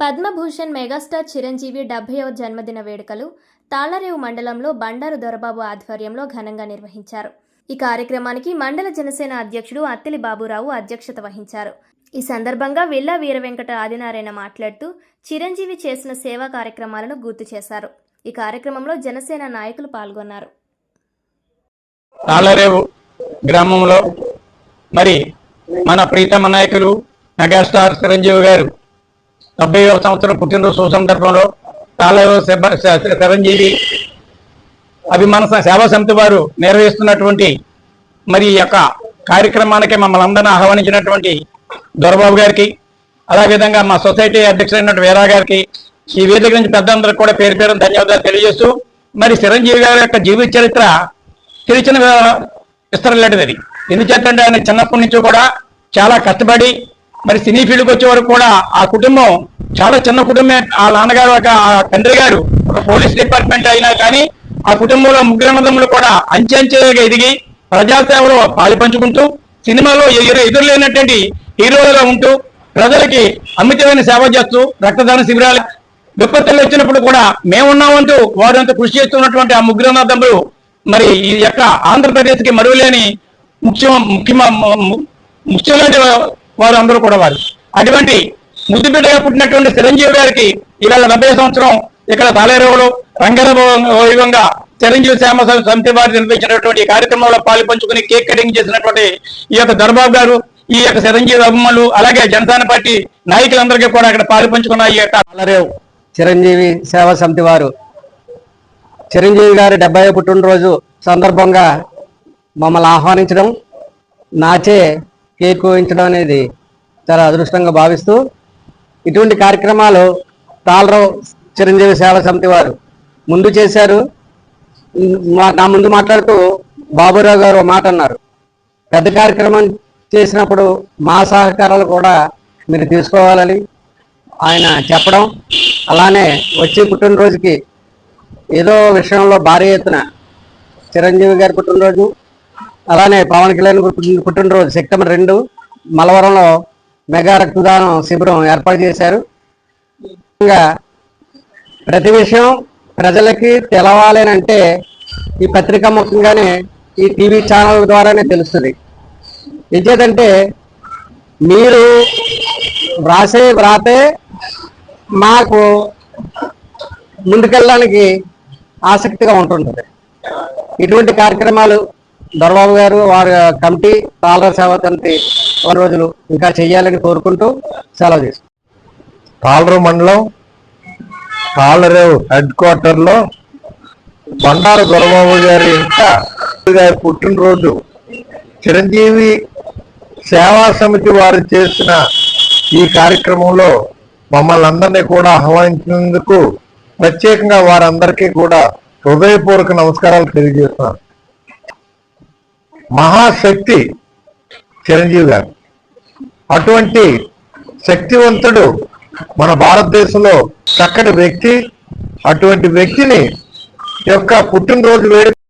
Padma Bhushan megastar Chiranjeevi డెబ్బైవ జన్మదిన వేడుకలు తాళ్ళరేవు మండలంలో బండారు దొరబాబు ఆధ్వర్యంలో ఘనంగా నిర్వహించారు. ఈ కార్యక్రమానికి మండల జనసేన అధ్యక్షుడు అత్తిలి బాబురావు అధ్యక్షత వహించారు. ఈ సందర్భంగా విల్లా వీరవెంకట ఆదినారాయణ మాట్లాడుతూ చిరంజీవి చేసిన సేవా కార్యక్రమాలను గుర్తు చేశారు. ఈ కార్యక్రమంలో జనసేన నాయకులు పాల్గొన్నారు. తాళరేవు గ్రామంలో మరి మన ప్రీతమ నాయకులు మెగాస్టార్ చిరంజీవి గారు డెబ్బై సంవత్సరం పుట్టినరోజు సందర్భంలో తాళరేవు చిరంజీవి అభిమాన సేవా సమితి వారు నిర్వహిస్తున్నటువంటి మరి ఈ యొక్క కార్యక్రమానికి మమ్మల్ని అందరినీ ఆహ్వానించినటువంటి దొరబాబు గారికి అదేవిధంగా మా సొసైటీ అధ్యక్షుడైనటువంటి వీరా గారికి ఈ వేదిక నుంచి పెద్దందరికి కూడా పేరు పేరు ధన్యవాదాలు తెలియజేస్తూ మరి చిరంజీవి గారి యొక్క జీవిత చరిత్ర తెలిసిన విస్తరలేనిది అది ఎందుచేతంటే ఆయన చిన్నప్పటి నుంచి కూడా చాలా కష్టపడి మరి సినీ ఫీల్డ్కి వచ్చే వరకు కూడా ఆ కుటుంబం చాలా చిన్న కుటుంబమే. ఆ నాన్నగారు ఒక తండ్రి గారు ఒక పోలీస్ డిపార్ట్మెంట్ అయినా కానీ ఆ కుటుంబంలో ముగ్గురు కూడా అంచెంచెలుగా ఎదిగి ప్రజాసేవలో పాలు పంచుకుంటూ సినిమాలో ఎదురులేనటువంటి హీరోలుగా ఉంటూ ప్రజలకి అమితమైన సేవ చేస్తూ రక్తదాన శిబిరాలు విపత్తులు వచ్చినప్పుడు కూడా మేమున్నామంటూ వారంతా కృషి చేస్తున్నటువంటి ఆ ముగ్గురు అన్నదమ్ములు మరి ఈ యొక్క ఆంధ్రప్రదేశ్కి మరువలేని మరువులేని ముఖ్యమైన ముఖ్యమ ముఖ్యమైన వారు అందరూ కూడా వారు. అటువంటి ముద్దు బిడ్డగా పుట్టినటువంటి చిరంజీవి గారికి ఇవాళ డెబ్బై సంవత్సరం. ఇక్కడ తాలేరువులు రంగరవైవంగా చిరంజీవి శ్యామ సమితి వారు నిర్వహించినటువంటి కార్యక్రమంలో పాలుపంచుకొని కేక్ కటింగ్ చేసినటువంటి ఈ యొక్క దర్బాబు గారు ఈ యొక్క చిరంజీవి అభిమానులు అలాగే జనసేన పార్టీ నాయకులందరికీ కూడా అక్కడ పాల్పంచుకున్న ఈ యొక్క తాళరేవు చిరంజీవి సేవా సమితి వారు. చిరంజీవి గారి డెబ్బై పుట్టినరోజు సందర్భంగా మమ్మల్ని ఆహ్వానించడం నాచే కేక్ కోయించడం అనేది చాలా అదృష్టంగా భావిస్తూ ఇటువంటి కార్యక్రమాలు తాళరావు చిరంజీవి సేవా సమితి వారు ముందు చేశారు. మా- నా ముందు మాట్లాడుతూ బాబురావు గారు మాట అన్నారు. పెద్ద కార్యక్రమం చేసినప్పుడు మా సహకారాలు కూడా మీరు తీసుకోవాలని ఆయన చెప్పడం అలానే వచ్చే పుట్టినరోజుకి ఏదో విషయంలో భారీ ఎత్తున చిరంజీవి గారి పుట్టినరోజు అలానే పవన్ కళ్యాణ్ పుట్టినరోజు సెప్టెంబర్ రెండు మలవరంలో మెగా రక్తదానం శిబిరం ఏర్పాటు చేశారు. ప్రతి విషయం ప్రజలకి తెలవాలి అంటే ఈ పత్రిక ముఖంగానే ఈ టీవీ ఛానల్ ద్వారానే తెలుస్తుంది. ఎంచేతంటే మీరు వ్రాసే వ్రాతే మాకు ముందుకెళ్ళడానికి ఆసక్తిగా ఉంటుంటుంది. ఇటువంటి కార్యక్రమాలు దొరబాబు గారు వారి కమిటీ తాళర సేవ కమిటీ వారి రోజులు ఇంకా చేయాలని కోరుకుంటూ సెలవు తీసుకుంటాం పాలరు మండలం పాలరేవు హెడ్ క్వార్టర్లో బండారు దొరబాబు గారి ఇంకా గారి పుట్టినరోజు. చిరంజీవి సేవా సమితి వారు చేసిన ఈ కార్యక్రమంలో మమ్మల్ని అందరినీ కూడా ఆహ్వానించినందుకు ప్రత్యేకంగా వారందరికీ కూడా హృదయపూర్వక నమస్కారాలు తెలియజేస్తున్నాను. మహాశక్తి చిరంజీవి గారు. అటువంటి శక్తివంతుడు మన భారతదేశంలో చక్కటి వ్యక్తి. అటువంటి వ్యక్తిని యొక్క పుట్టినరోజు వేడుక